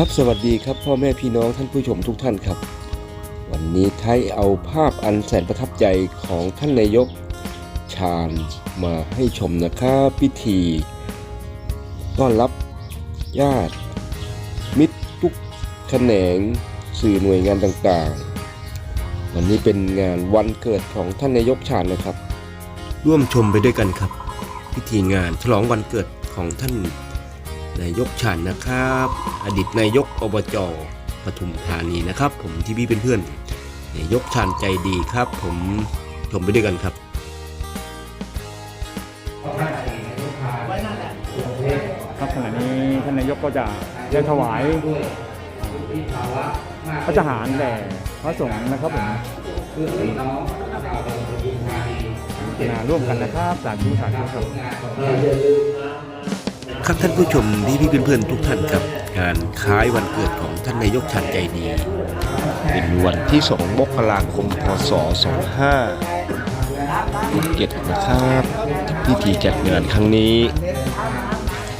ครับสวัสดีครับพ่อแม่พี่น้องท่านผู้ชมทุกท่านครับ วันนี้ไทยเอาภาพอันแสนประทับใจของท่านนายก ชาญมาให้ชมนะครับพิธี ต้อนรับญาติ มิตรทุกแขนงสื่อหน่วยงานต่างๆ วันนี้เป็นงานวันเกิดของท่านนายกชาญนะครับ ร่วมชมไปด้วยกันครับ พิธีงานฉลองวันเกิดของท่าน นายกชาญนะครับ อดีตนายกอบจปทุมธานีนะครับ ผมที่พี่เป็นเพื่อนนายกชาญใจดีครับ ผมชมไปด้วยกันครับครับขณะนี้ท่านนายกก็จะได้ถวายพระทหารแด่พระสงฆ์นะครับผมนาร่วมกันนะครับสาธุสาธุครับ ครับท่านผู้ชมที่พี่เพื่อนๆทุกท่านครับงานคล้ายวันเกิดของท่านนายกชาญใจดี เป็นวันที่ 2 มกราคม พศ 2567นะครับพิธีจัดงานครั้งนี้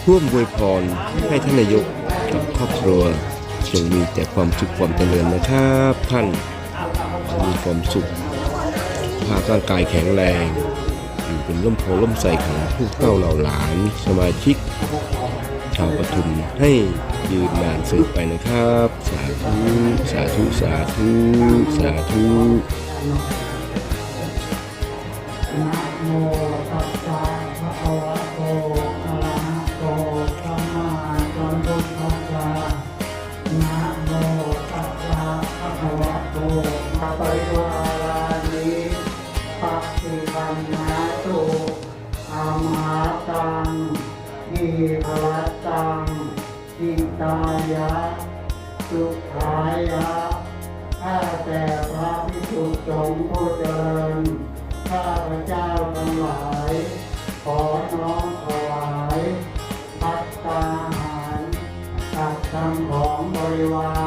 ร่วมอวยพรให้ท่านนายกกับครอบครัวจงมีแต่ความสุขความเจริญนะครับท่านมีความสุขสุขภาพร่างกายแข็งแรง อยู่เป็นร่มโพล่มใสของผู้เฒ่าเหล่าหลานสมาชิก ชาวปทุมให้ยืนนานสืบไปนะครับ สาธุ สาธุ สาธุ สาธุายะสุขายะข้าแต่พระภิกษุสงฆ์ผู้เจริญข้าพระเจ้าทั้งหลาย ขอน้อมถวายพัตตาหารกับคำของบริวาร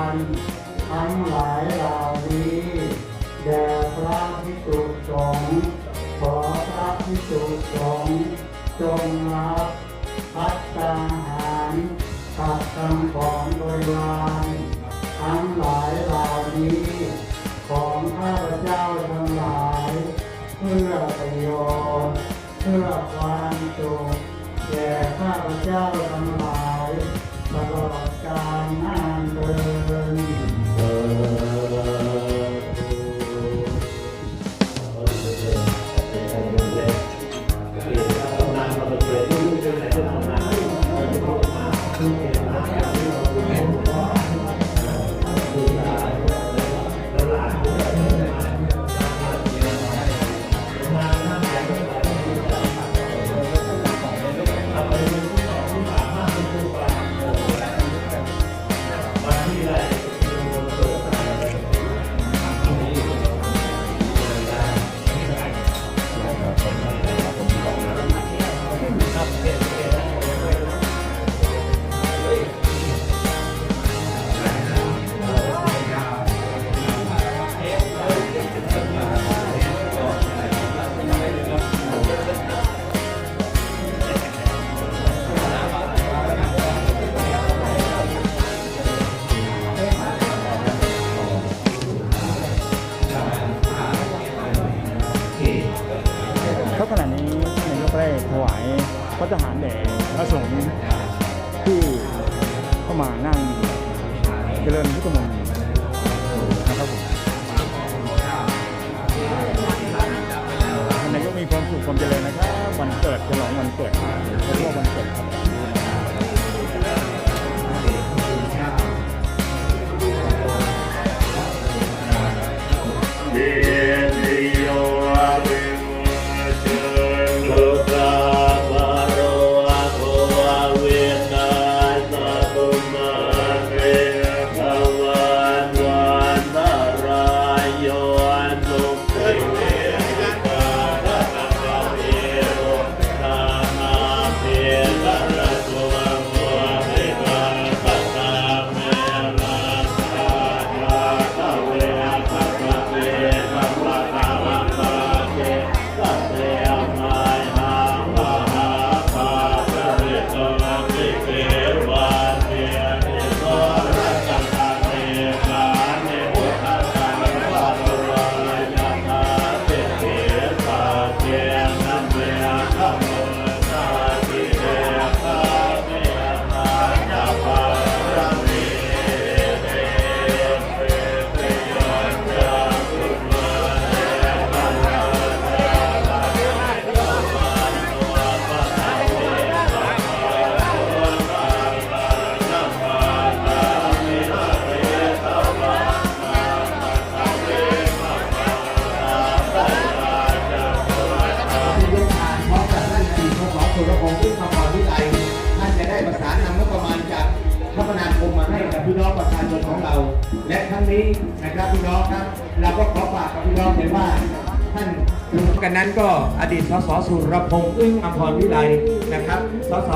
เพื่อประโยชน์เพื่อความสุขแก่ข้าพเจ้าทั้งหลายตลอดกาล มานั่งเจริญพุทธมนต์นะครับผมท่านนายกมีความสุขความเจริญนะครับ วันเกิดฉลองวันเกิดครบรอบวันเกิดครับ กับพี่น้องประชาชนของเรา และทั้งนี้นะครับพี่น้องครับ เราก็ขอฝากกับพี่น้องเลยว่าท่านกันนั้นก็อดีตสสสุรพงษ์อึ้งอมรวิไลนะครับสส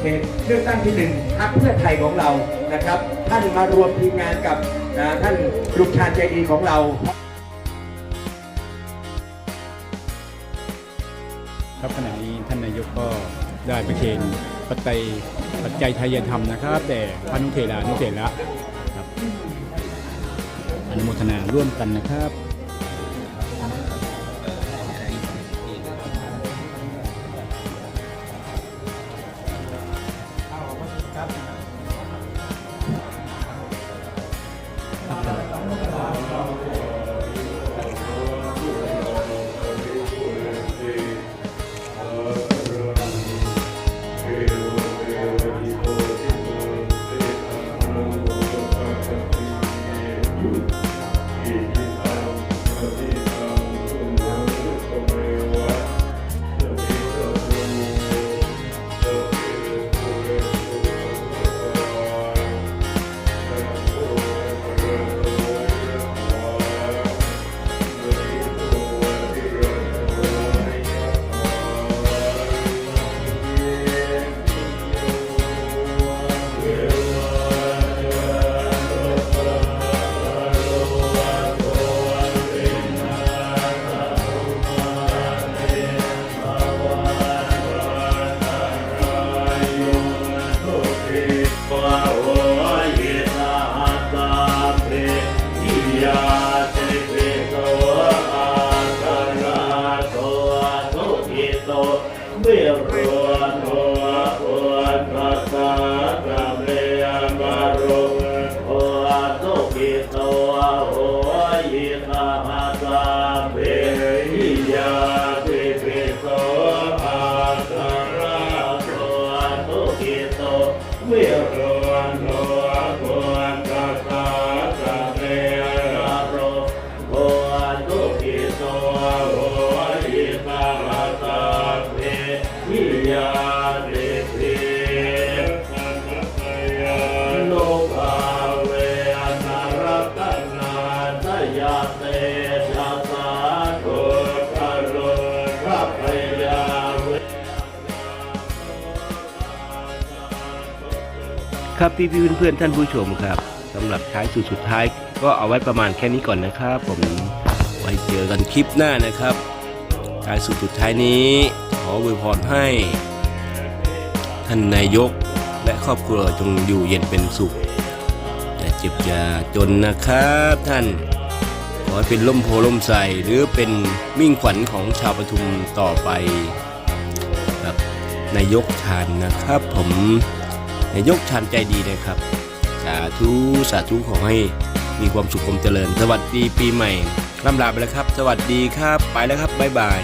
เขตเลือกตั้งที่หนึ่งพรรคเพื่อไทยของเรานะครับ ท่านมารวมทีมงานกับนะท่านลูกชาญใจดีของเราครับขณะนี้ท่านนายกก็ได้ประเคนปัจจัย ปัจจัยไทยธรรมนะครับแต่พระนุเทรานุเทระครับอนุโมทนาร่วมกันนะครับ ร ครับพี่พี่เพื่อนๆท่านผู้ชมครับสำหรับท้ายสุดสุดท้าย ก็เอาไว้ประมาณแค่นี้ก่อนนะครับ ผมไว้เจอกันคลิปหน้านะครับท้ายสุดสุดท้ายนี้ ขออวยพรให้ ท่านนายกและครอบครัวจงอยู่เย็นเป็นสุขอย่าเจ็บอย่าจนนะครับท่านขอให้เป็นล่มโพล่มใสหรือเป็นมิ่งขวัญของชาวปทุมต่อไปครับนายกชาญนะครับผม ให้ยกชันใจดีนะครับ สาธุสาธุขอให้มีความสุขความเจริญ สวัสดีปีใหม่ร่ำลาไปแล้วครับ สวัสดีครับ ไปแล้วครับบ๊ายบาย